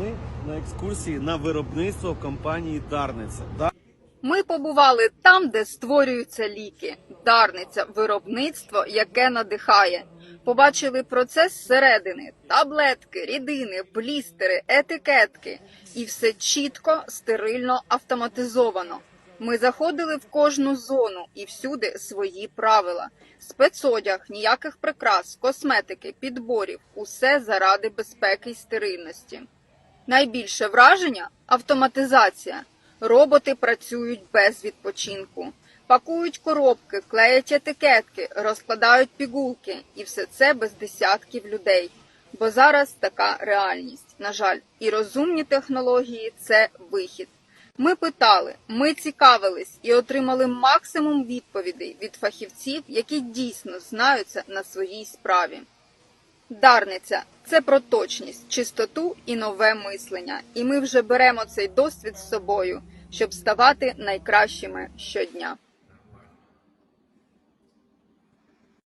Ми на екскурсії на виробництво компанії Дарниця. Ми побували там, де створюються ліки. Дарниця виробництво, яке надихає. Побачили процес зсередини, таблетки, рідини, блістери, етикетки. І все чітко, стерильно, автоматизовано. Ми заходили в кожну зону і всюди свої правила. Спецодяг, ніяких прикрас, косметики, підборів усе заради безпеки й стерильності. Найбільше враження автоматизація. Роботи працюють без відпочинку. Пакують коробки, клеять етикетки, розкладають пігулки, і все це без десятків людей. Бо зараз така реальність. На жаль, і розумні технології це вихід. Ми питали, ми цікавились і отримали максимум відповідей від фахівців, які дійсно знаються на своїй справі. Дарниця це про точність, чистоту і нове мислення. І ми вже беремо цей досвід з собою, щоб ставати найкращими щодня.